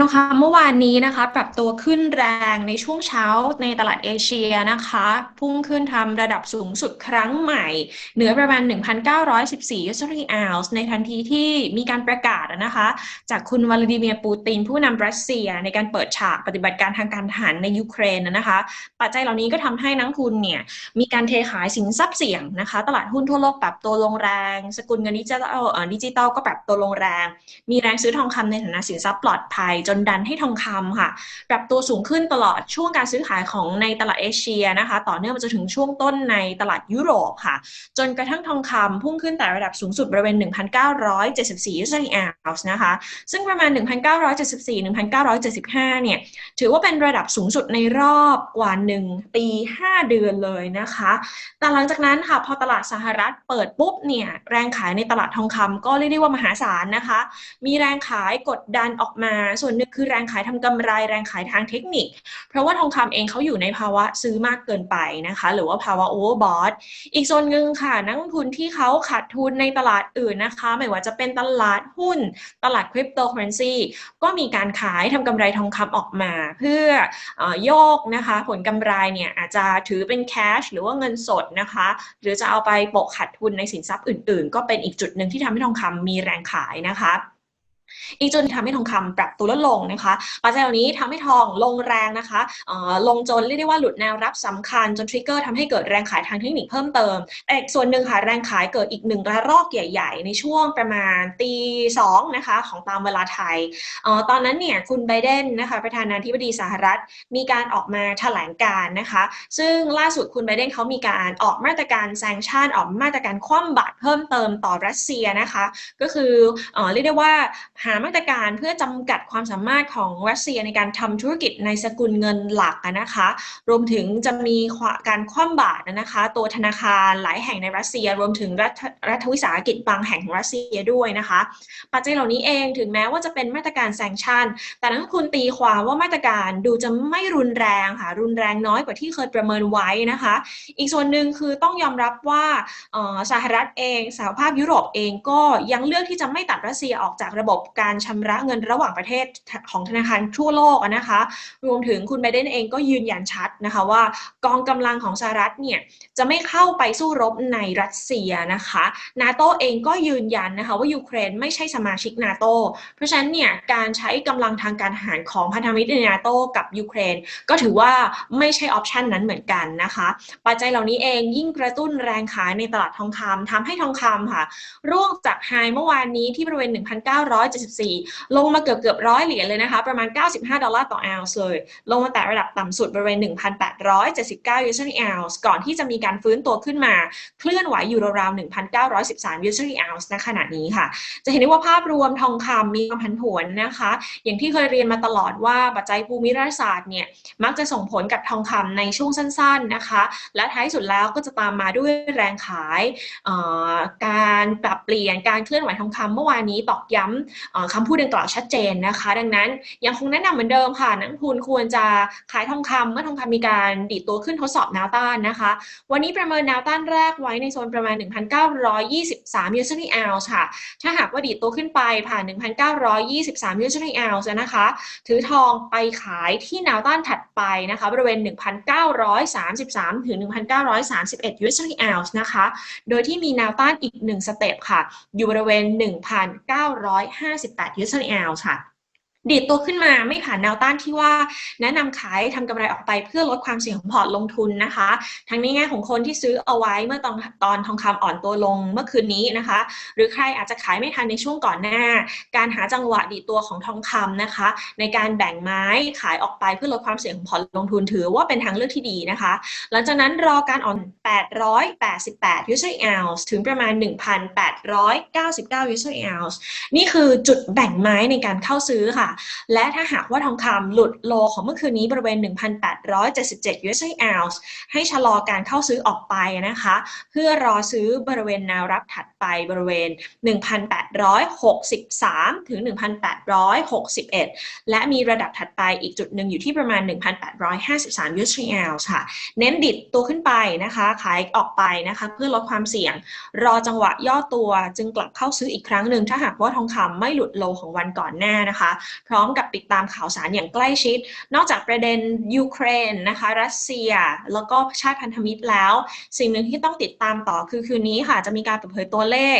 ทองคำเมื่อวานนี้นะคะ ปรับตัวขึ้นแรงในช่วงเช้าในตลาดเอเชียนะคะ พุ่งขึ้นทำระดับสูงสุดครั้งใหม่ เหนือประมาณ 1,914ยูโรออนซ์ในทันทีที่มีการประกาศนะคะ จากคุณวลาดิเมียร์ปูติน ผู้นำรัสเซีย ในการเปิดฉากปฏิบัติการทางการทหารในยูเครนนะคะ ปัจจัยเหล่านี้ก็ทำให้นักทุนเนี่ยมีการเทขายสินทรัพย์เสี่ยงนะคะ ตลาดหุ้นทั่วโลกปรับตัวลงแรง สกุลเงินดิจิทัลดิจิตอลก็ปรับตัวลงแรง มีแรงซื้อทองคำในฐานะสินทรัพย์ปลอดภัยจนดันให้ทองคำค่ะปรับตัวสูงขึ้นตลอดช่วงการซื้อขายของในตลาดเอเชียนะคะ ต่อเนื่องมาจนถึงช่วงต้นในตลาดยุโรปค่ะ จนกระทั่งทองคำพุ่งขึ้นแต่ระดับสูงสุดบริเวณ 1,974ยูโรออนซ์นะคะ ซึ่งประมาณ 1,974-1,975 เนี่ย ถือว่าเป็นระดับสูงสุดในรอบกว่า 1 ปี 5 เดือนเลยนะคะ แต่หลังจากนั้นค่ะ พอตลาดสหรัฐเปิดปุ๊บเนี่ย แรงขายในตลาดทองคำก็เรียกได้ว่ามหาศาลนะคะ มีแรงขายกดดันออกมาส่วนนึ่งคือแรงขายทำกำไรแรงขายทางเทคนิค เพราะว่าทองคำเองเขาอยู่ในภาวะซื้อมากเกินไปนะคะ หรือว่าภาวะโอเวอร์บอทอีกส่วนหนึ่งค่ะ นักลงทุนที่เขาขาดทุนในตลาดอื่นนะคะ ไม่ว่าจะเป็นตลาดหุ้น ตลาดคริปโตเคอเรนซีก็มีการขายทำกำไรทองคำออกมา เพื่อโยกนะคะ ผลกำไรเนี่ยอาจจะถือเป็นแคชหรือว่าเงินสดนะคะ หรือจะเอาไปโปะขาดทุนในสินทรัพย์อื่น ๆ ก็เป็นอีกจุดหนึ่งที่ทำให้ทองคำมีแรงขายนะคะ อีกจุดทำให้ทองคำปรับตัวลดลงนะคะปัจจัยเหล่านี้ทำให้ทองลงแรงนะคะลงจนเรียกได้ว่าหลุดแนวรับสำคัญจนทริกเกอร์ทำให้เกิดแรงขายทางเทคนิคเพิ่มเติมแต่อีกส่วนหนึ่งค่ะแรงขายเกิดอีกหนึ่งระลอกใหญ่ ๆ ในช่วงประมาณตีสองนะคะของตามเวลาไทยตอนนั้นเนี่ยคุณไบเดนนะคะประธานาธิบดีสหรัฐ มีการออกมาแถลงการนะคะ ซึ่งล่าสุดคุณไบเดนเขามีการออกมาตรการแซงชั่นออกมาตรการคว่ำบาตรเพิ่มเติมต่อรัสเซียนะคะ ก็คือเรียกได้ว่าหามาตรการเพื่อจำกัดความสามารถของรัสเซียในการทำธุรกิจในสกุลเงินหลักนะคะ รวมถึงจะมีการคว่ำบาตรนะคะ ตัวธนาคารหลายแห่งในรัสเซีย รวมถึงรัฐรัฐวิสาหกิจบางแห่งของรัสเซียด้วยนะคะ ปัจจัยเหล่านี้เองถึงแม้ว่าจะเป็นมาตรการแซงชันแต่นักคุณตีความว่ามาตรการดูจะไม่รุนแรงค่ะรุนแรงน้อยกว่าที่เคยประเมินไว้นะคะ อีกส่วนหนึ่งคือต้องยอมรับว่าสหรัฐเองสหภาพยุโรปเองก็ยังเลือกที่จะไม่ตัดรัสเซียออกจากระบบการชำระเงินระหว่างประเทศของธนาคารทั่วโลกนะคะ รวมถึงคุณไบเดนเองก็ยืนยันชัดนะคะว่ากองกำลังของสหรัฐเนี่ยจะไม่เข้าไปสู้รบในรัสเซียนะคะนาโตเองก็ยืนยันนะคะว่ายูเครนไม่ใช่สมาชิกนาโตเพราะฉะนั้นเนี่ยการใช้กำลังทางการทหารของพันธมิตรในนาโตกับยูเครน ก็ถือว่าไม่ใช่ออปชันนั้นเหมือนกันนะคะปัจจัยเหล่านี้เองยิ่งกระตุ้นแรงขายในตลาดทองคำทำให้ทองคำค่ะ ร่วงจากไฮเมื่อวานนี้ที่บริเวณ174 ลงมาเกือบเกือบร้อยเหรียญเลยนะคะ ประมาณ 95 ดอลลาร์ต่อออนซ์เลย ลงมาแตะระดับต่ำสุดบริเวณ 1,879ยูโรออนซ์ก่อนที่จะมีการฟื้นตัวขึ้นมา เคลื่อนไหวอยู่ราวๆ1,913ยูโรออนซ์ณขณะนี้ค่ะ จะเห็นได้ว่าภาพรวมทองคำมีความผันผวนนะคะ อย่างที่เคยเรียนมาตลอดว่าปัจจัยภูมิรัฐศาสตร์เนี่ยมักจะส่งผลกับทองคำในช่วงสั้น ๆนะคะ และท้ายสุดแล้วก็จะตามมาด้วยแรงขาย การปรับเปลี่ยนการเคลื่อนไหวทองคำเมื่อวานนี้ตอกย้ำคำพูดดังกล่าวชัดเจนนะคะ ดังนั้นยังคงแนะนำเหมือนเดิมค่ะ นักทุนควรจะขายทองคำเมื่อทองคำมีการดีดตัวขึ้นทดสอบแนวต้านนะคะ วันนี้ประเมินแนวต้านแรกไว้ในโซนประมาณ 1,923ยูโรนีอลค่ะ ถ้าหากว่าดีดตัวขึ้นไปผ่าน 1,923ยูโรนีอลนะคะ ถือทองไปขายที่แนวต้านถัดไปนะคะ บริเวณ 1,933 ถึง 1,931ยูโรนีอลนะคะ โดยที่มีแนวต้านอีก 1 สเต็ปค่ะ อยู่บริเวณ 1,950 1,958ยูโรนีอลค่ะ ดีดตัวขึ้นมาไม่ผ่านแนวต้านที่ว่า แนะนำขายทำกำไรออกไปเพื่อลดความเสี่ยงของพอร์ตลงทุนนะคะ ทั้งในแง่ของคนที่ซื้อเอาไว้เมื่อตอนตอนทองคำอ่อนตัวลงเมื่อคืนนี้นะคะ หรือใครอาจจะขายไม่ทันในช่วงก่อนหน้า การหาจังหวะดีดตัวของทองคำนะคะ ในการแบ่งไม้ขายออกไปเพื่อลดความเสี่ยงของพอร์ตลงทุนถือว่าเป็นทางเลือกที่ดีนะคะ หลังจากนั้นรอการอ่อน 888 user ounce ถึงประมาณ 1,899 user ounce นี่คือจุดแบ่งไม้ในการเข้าซื้อค่ะและถ้าหากว่าทองคำหลุดโลของเมื่อคืนนี้บริเวณ 1,877 US ounce ให้ชะลอการเข้าซื้อออกไปนะคะ เพื่อรอซื้อบริเวณแนวรับถัดไปบริเวณ 1,863 ถึง 1,861 และมีระดับถัดไปอีกจุดหนึ่งอยู่ที่ประมาณ 1,853 US ounce ค่ะ เน้นดิดตัวขึ้นไปนะคะ ขายออกไปนะคะ เพื่อลดความเสี่ยง รอจังหวะย่อตัวจึงกลับเข้าซื้ออีกครั้งหนึ่งถ้าหากว่าทองคำไม่หลุดโลของวันก่อนหน้านะคะพร้อมกับติดตามข่าวสารอย่างใกล้ชิด นอกจากประเด็นยูเครนนะคะรัสเซีย แล้วก็ชาติพันธมิตรแล้ว สิ่งหนึ่งที่ต้องติดตามต่อคือคืนนี้ค่ะจะมีการเปิดเผยตัวเลข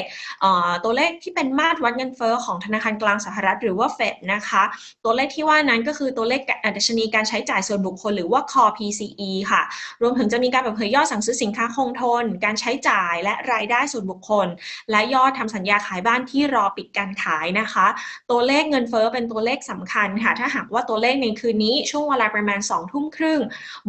ตัวเลขที่เป็นมาตรวัดเงินเฟ้อของธนาคารกลางสหรัฐหรือว่าเฟดนะคะตัวเลขที่ว่านั้นก็คือตัวเลขดัชนีการใช้จ่ายส่วนบุคคลหรือว่า core PCE ค่ะ รวมถึงจะมีการเปิดเผยยอดสั่งซื้อสินค้าคงทน การใช้จ่ายและรายได้ส่วนบุคคล และยอดทำสัญญาขายบ้านที่รอปิดการขายนะคะ ตัวเลขเงินเฟ้อเป็นตัวเลขเลขสำคัญค่ะ ถ้าหากว่าตัวเลขในคืนนี้ช่วงเวลาประมาณ2ทุ่มครึ่ง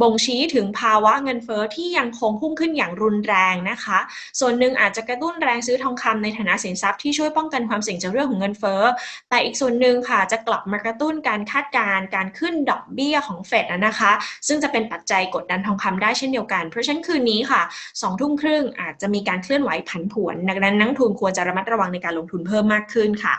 บ่งชี้ถึงภาวะเงินเฟ้อที่ยังคงพุ่งขึ้นอย่างรุนแรงนะคะ ส่วนหนึ่งอาจจะกระตุ้นแรงซื้อทองคำในฐานะสินทรัพย์ที่ช่วยป้องกันความเสี่ยงจากเรื่องของเงินเฟ้อ แต่อีกส่วนหนึ่งค่ะจะกลับมากระตุ้นการคาดการณ์การขึ้นดอกเบี้ยของเฟดนะคะ ซึ่งจะเป็นปัจจัยกดดันทองคำได้เช่นเดียวกัน เพราะฉะนั้นคืนนี้ค่ะ2ทุ่มครึ่งอาจจะมีการเคลื่อนไหวผันผวน ดังนั้นนักทุนควรจะระมัดระวังในการลงทุนเพิ่มมากขึ้นค่ะ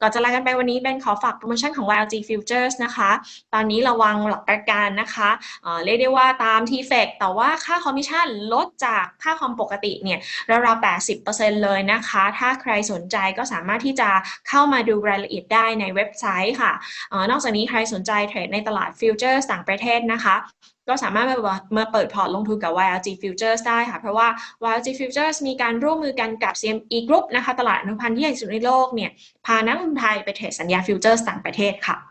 ก่อนจะลากันไปวันนี้เป็นขอฝากโปรโมชั่นของ YLG Futures นะคะ ตอนนี้ระวังหลักประกันนะคะเเรียกได้ว่าตามทีเฟกแต่ว่าค่าคอมมิชชั่นลดจากค่าคอมปกติเนี่ยราวๆ80%เลยนะคะ ถ้าใครสนใจก็สามารถที่จะเข้ามาดูรายละเอียดได้ในเว็บไซต์ค่ะอนอกจากนี้ใครสนใจเทรดในตลาดฟิวเจอร์ต่างประเทศนะคะ ก็สามารถมามาเปิดพอร์ตลงทุนกับ YLG Futures ได้ค่ะ เพราะว่า YLG Futures มีการร่วมมือกันกับ CME Group นะคะ ตลาดอนุพันธ์ที่ใหญ่สุดในโลกเนี่ย พานักลงทุนไทยไปเทรดสัญญาฟิวเจอร์ต่างประเทศค่ะ